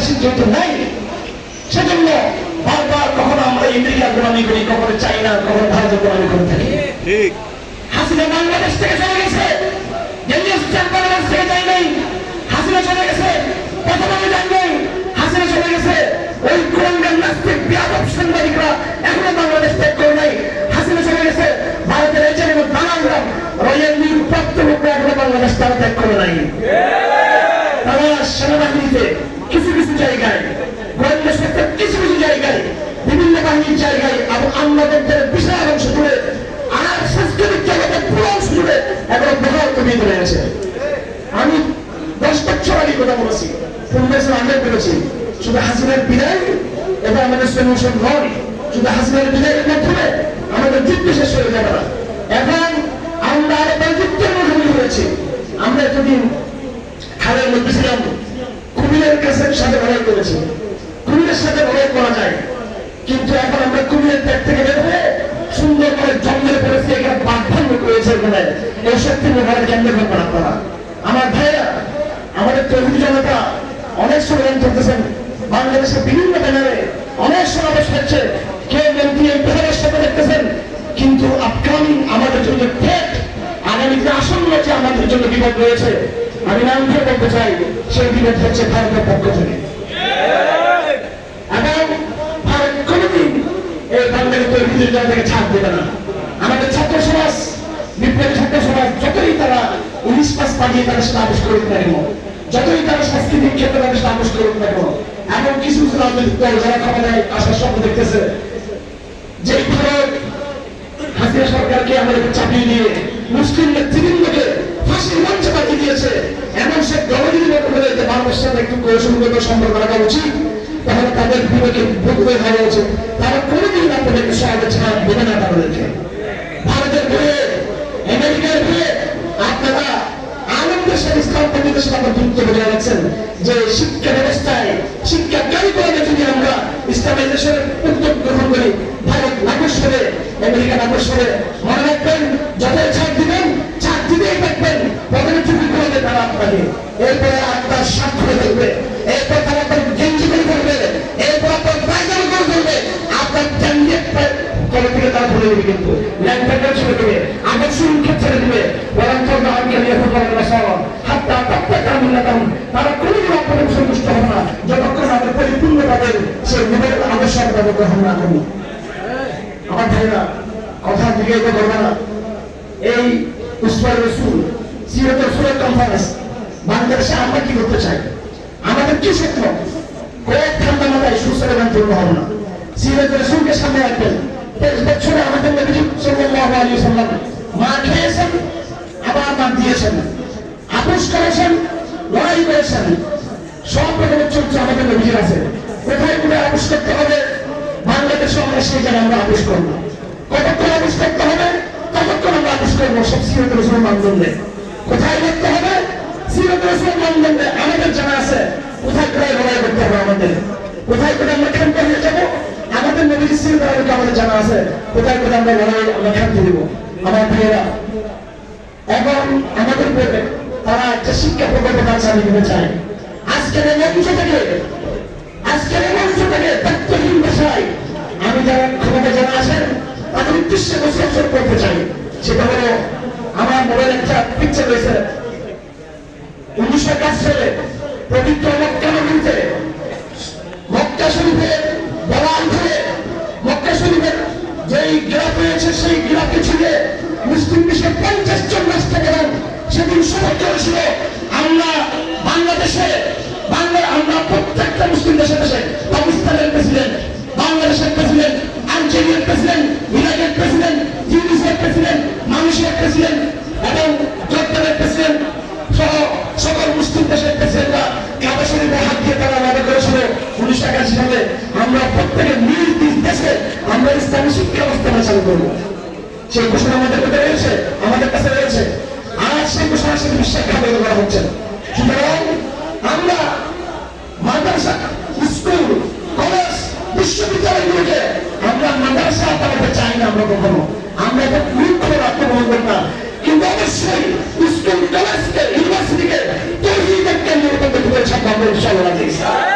বাংলাদেশের যেহেতু নাই। সেজন্য বারবার কখনো আমরা আমেরিকা গোলামি করি কখনো চাইনা কখনো ভারতের গোলামি করে থাকি। হাসিনা বাংলাদেশ থেকে চলে গেছে। বাংলাদেশ থেকে নাই। হাসিনা চলে গেছে। প্রথম আমি যাই নাই। হাসিনা চলে গেছে। ওই কুরঙ্গার নাস্তিক ব্যাপক সাংবাদিকরা এখনও বাংলাদেশ ত্যাগ করে নাই। হাসিনা চলে গেছে। ভারতের এজেন্ট এবং দালালরা রয়্যাল নিউ প্রাপ্ত লোকরা এখনও বাংলাদেশ তারা ত্যাগ করে নাই। তারা সেনাবাহিনীতে বাহিনীর জায়গায় এবং আমাদের বিশাল অংশ জুড়ে আর সাংস্কৃতিক জগতে পুরো অংশ জুড়ে এখন বহাল কমিয়ে ধরে আছে আমি দশ বছর আগে কথা বলেছি বছর আগে বলেছি শুধু হাসিনার বিদায় এবং আমাদের সলিউশন নয় শুধু হাসিনার বিদায়ের মাধ্যমে আমাদের যুদ্ধ শেষ হয়ে যাবে না। এখন আমরা আরেকবার যুদ্ধের মুখোমুখি হয়েছি। আমরা এতদিন খালের মধ্যে ছিলাম, কুমিরের কাছে সাথে লড়াই করেছি। কুমিরের সাথে লড়াই করা যায়। কিন্তু এখন আমরা কুমিরের পেট থেকে বের হয়ে সুন্দর করে জঙ্গলে পড়েছি এখানে বাধ্যান্য করেছে এখানে এই শক্তি মোকাবেলা কেন্দ্র করবেন আপনারা? আমার ভাইরা আমাদের তৈরি জনতা অনেক সংগ্রাম করতেছেন। বাংলাদেশের বিভিন্ন ব্যানারে অনেক সমাবেশ হচ্ছে। কেউ মন্ত্রী এমপিদের সাথে দেখতেছেন, কিন্তু আপকামিং আমাদের জন্য থ্রেট আগামীতে আসন্ন যে আমাদের জন্য বিপদ রয়েছে, আমি নাম দিয়ে বলতে চাই, সেই বিপদ হচ্ছে ভারতের পক্ষ থেকে এবং ভারত কোনোদিন এই তৈরি থেকে ছাড় দেবে না। আমাদের ছাত্র সমাজ, বিপ্লবী ছাত্র সমাজ, যতই তারা মাছ পাঠিয়ে তারা সেটা আবিষ করুক না কেন, যতই তারা তারা সেটা আবিষ করুক না কেন, এমন কিছু কিছু রাজনৈতিক দল যারা আসার স্বপ্ন দেখতেছে। যে সরকারকে চাপিয়ে দিয়ে ফাঁসির পাঠিয়ে দিয়েছে, এমন সে যে বাংলাদেশের সাথে একটু কৌশলগত সম্পর্ক রাখা উচিত, তাহলে তাদের বিবেকে বুঝতে হওয়া উচিত তারা আপনাদেরকে সহজে ছাড় দেবে না তাদেরকে ভারতের বইয়ে আমেরিকার বইয়ে আপনারা আনন্দের সাথে ইসলাম পন্ডিতের সাথে যুক্ত বজায় রাখছেন যে শিক্ষা ব্যবস্থায়, শিক্ষা কারিকুলামে যদি আমরা ইসলামের দেশের উদ্যোগ গ্রহণ করি, ভারত নাকশ করে আমেরিকা নাকশ করে মনে রাখবেন, যতই ছাড় দিবেন, ছাড় দিতেই থাকবেন প্রথমে চুপি করবে তারা আপনাকে। এরপরে আপনার স্বাক্ষরে দেখবে, এরপর তারা তারা কিন্তু। ল্যান্ডপ্যাডটা ছেড়ে দেবে। আকর্ষণ ছেড়ে দেবে। বরং তোর নাম কে নিয়ে ফটো করে সব হাতটা তাপ্তা কামিল্লাতাম তারা কোনোদিন আপনাদের সন্তুষ্ট হবে না। যতক্ষণ আমাদের পরিপূর্ণ তাদের সে নিজের আদর্শ তাদের গ্রহণ না করুন। আমার ভাইরা কথা দিকে তো করবে না। এই উসমান রসুল সিরত রসুলের কনফারেন্স, বাংলাদেশে আমরা কি করতে চাই? আমাদের কি স্বপ্ন কয়েক ঠান্ডা মাথায় সুস্থের পূর্ণ হবে না। সিরত রসুলকে সামনে রাখবেন। বছরে আমাদের নবী সাল্লাল্লাহু আলাইহি সাল্লাম মা খেয়েছেন, আবার মা দিয়েছেন, আপোষ করেছেন, লড়াই করেছেন। সব রকমের আছে। কোথায় কোথায় আপোষ করতে হবে? বাংলাদেশে আমরা সেই জায়গায় আমরা কোথায় হবে? সিরত রসুলের মানদণ্ডে। আমাদের আছে, কোথায় কোথায় লড়াই করতে হবে আমাদের? কোথায় যাব? আমাদের নবীর সিরত আমাদের জানা আছে, কোথায় কোথায় আমরা লড়াই, আমরা ক্ষান্ত দিব। আমার ভাইয়েরা এবং আমাদের তারা একটা শিক্ষা প্রকল্প তারা চালিয়ে দিতে চায়। আজকের এই মঞ্চ থেকে, আজকের এই মঞ্চ থেকে তত্ত্বহীন ভাষায় আমি যারা ক্ষমতা যারা আছেন, তাদের উদ্দেশ্যে গোসল করতে চাই। সেটা হলো আমার মোবাইল একটা পিকচার রয়েছে। উনিশশো একাশ সালে পবিত্র মক্কা যেই গ্রাফ রয়েছে সেই গ্রাফে ছিঁড়ে মুসলিম বিশ্বের পঞ্চাশ জন রাস্তা গেলেন সেদিন শপথ করেছিল আমরা বাংলাদেশে বাংলা আমরা প্রত্যেকটা মুসলিম দেশে দেশে পাকিস্তানের প্রেসিডেন্ট বাংলাদেশের প্রেসিডেন্ট আলজেরিয়ার প্রেসিডেন্ট ইরাকের প্রেসিডেন্ট ইউনিসের প্রেসিডেন্ট মালয়েশিয়ার প্রেসিডেন্ট এবং জর্দানের প্রেসিডেন্ট সহ সকল মুসলিম দেশের প্রেসিডেন্টরা কাবা শরীফে হাত দিয়ে তারা করেছিল উনিশশো একাশি সালে আমরা প্রত্যেকের করব। সেই ঘোষণা আমাদের কাছে রয়েছে, আমাদের কাছে রয়েছে। আজ সেই ঘোষণা সাথে বিশ্বাস খাবে করা হচ্ছে। সুতরাং আমরা মাদ্রাসা, স্কুল, কলেজ, বিশ্ববিদ্যালয়গুলোকে আমরা মাদ্রাসা বানাতে চাই না আমরা কখনো। আমরা এটা মূর্খ আত্মগ্রহণ করি না। কিন্তু অবশ্যই স্কুল, কলেজকে, ইউনিভার্সিটিকে তৈরি কেন্দ্র করতে ছাত্র আমরা ইনশাআল্লাহ।